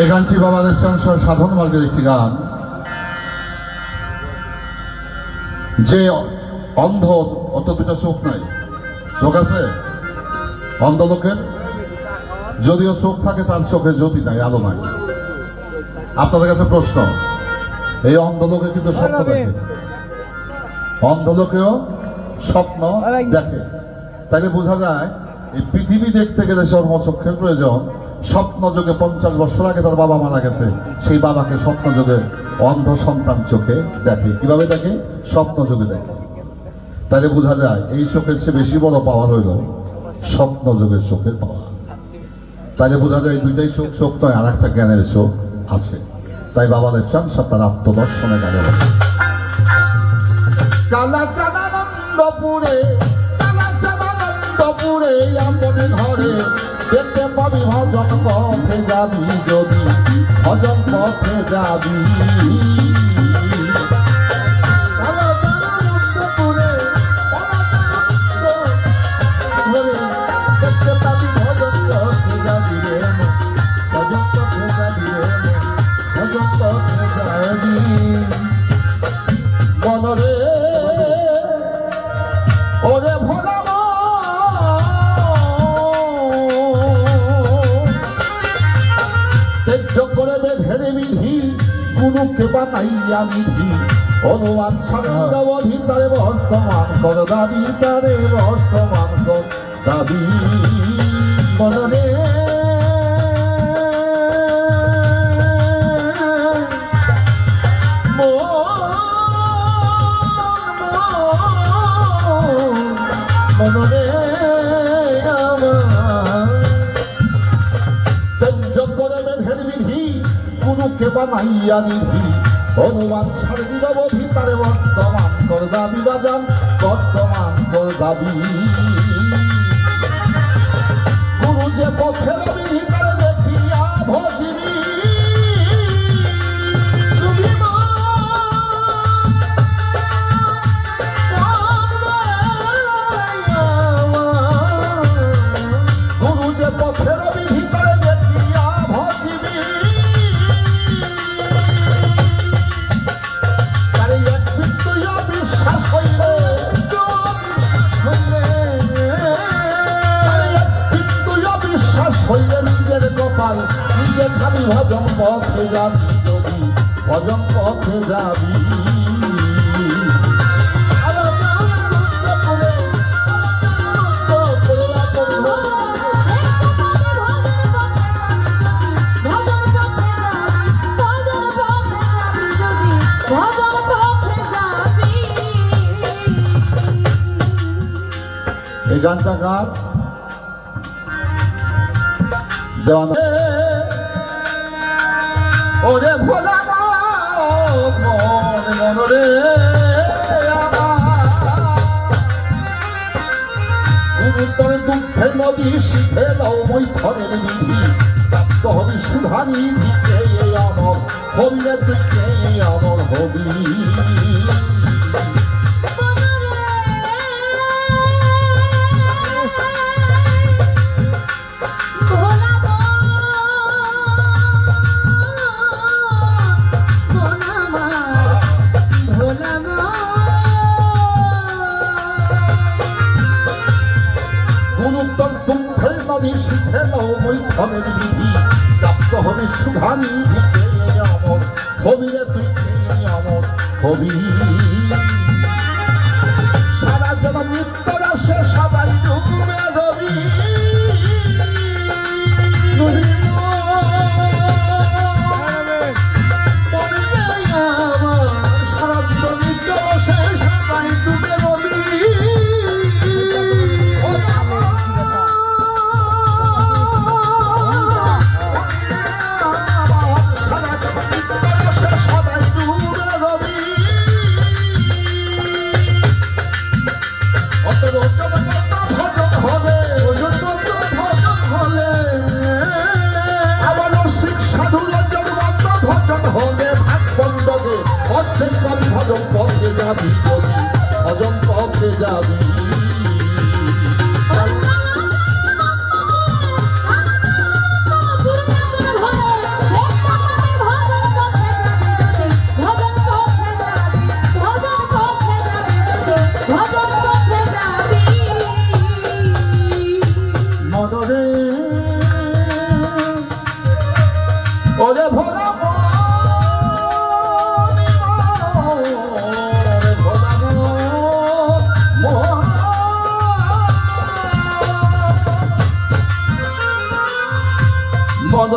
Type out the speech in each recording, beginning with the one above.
এই গানটি বাবাদের চান্সর সাধন মার্গের একটি গান। যে অন্ধ অত দুটা চোখ নাই। চোখ আছে? অন্ধ লোকের? যদিও চোখ থাকে তার চোখে জ্যোতি নাই আলো নাই। আপনাদের কাছে প্রশ্ন এই অন্ধ লোকে কিন্তু স্বপ্ন দেখে। অন্ধ লোকেও স্বপ্ন দেখে। তাইলে বোঝা যায় এই পৃথিবী দেখতে গেলে চক্ষের প্রয়োজন স্বপ্ন যুগে পঞ্চাশ বছর আগে তার বাবা মারা গেছে সেই বাবাকে স্বপ্ন যুগে অন্ধ সন্তান চোখে দেখে। কীভাবে দেখে? স্বপ্ন যুগে দেখে। তাহলে বোঝা যায়, এই চোখের চেয়ে বেশি বড় পাওয়ার হইল স্বপ্ন যুগের চোখের পাওয়ার। তাহলে বোঝা যায় দুইটাই চোখ চোখ নয় আর একটা জ্ঞানের চোখ আছে। তাই বাবাদের চান তার আত্মদর্শনে গেলে। কালা ঘরে। দেখতে পাবি ভজন পথে যাবি যদি ভজন পথে যাবি। কালা চানানন্দপুরে, কালা বানাইয়া নিধি অনুমান সাঙ্গবধি তারে বর্তমান কর, দাবি তারে বর্তমান কর, দাবি মনরে মনরে তেজ করে মেঘের বিধি গুরুকে বানাইয়া নিধি অনুমান অবধি তারে বর্তমান কর দাবি বাজান বর্তমান কর দাবি। গুরু যে পথে বিধি হইলে নিজের কপাল নিজে খালি ভজন পথে যাবি যদি ভজন পথে যাবি। এই গানটা গান ওরে ভোলা মনরে গুরুতরে দুঃখে নদী, শিখে লও মই ঘরের বিধি। প্রাপ্ত হবি সুধানি, দিকে অমর হবিরে দিকে অমর হবি। নদী শিখে মই ঘরের বিধি প্রাপ্ত হবি সুধানি দিকে অমর হবিরে দিকে অমর হবি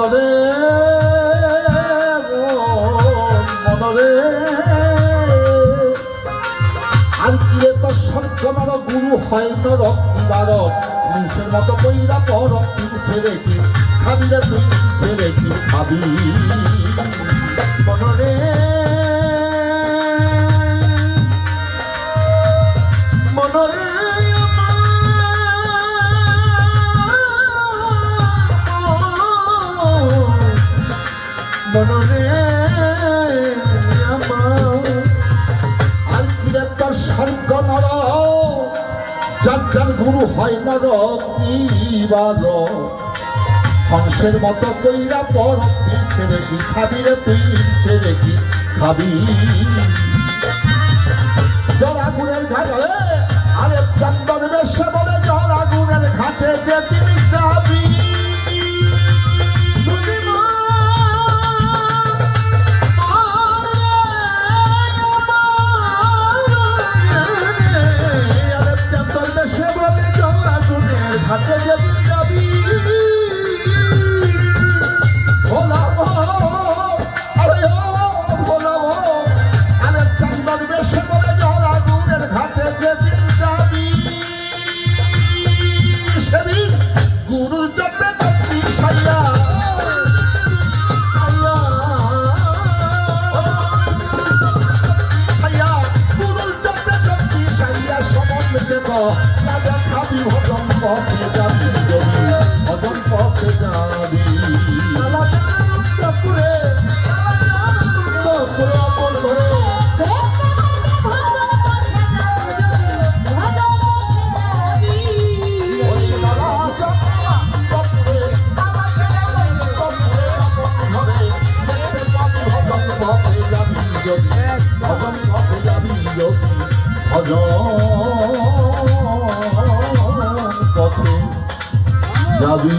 মদরে মদরে আর কিরে তো সত্যমার গুরু হয় তো রক্তিবার মানুষের মতো কইরা পর পিছে রেখে খাবিলে তুই পিছে রেখে খাবি মনরে মনরে মনরে আমার স্বর্গ নর যার যার গুরু হয় নর দিবার হংসের মতো কইরা পর দিচ্ছে রেখি খাবি রে তুই নিচ্ছে রেখি খাবি জল আগুনের ঘাটে আরে চন্দন বেশে বলে জল আগুনের ঘাটে যে তিনি যাবি। যাবি যদি ভজন পথে যাবি যদি ভজন পথে যাবি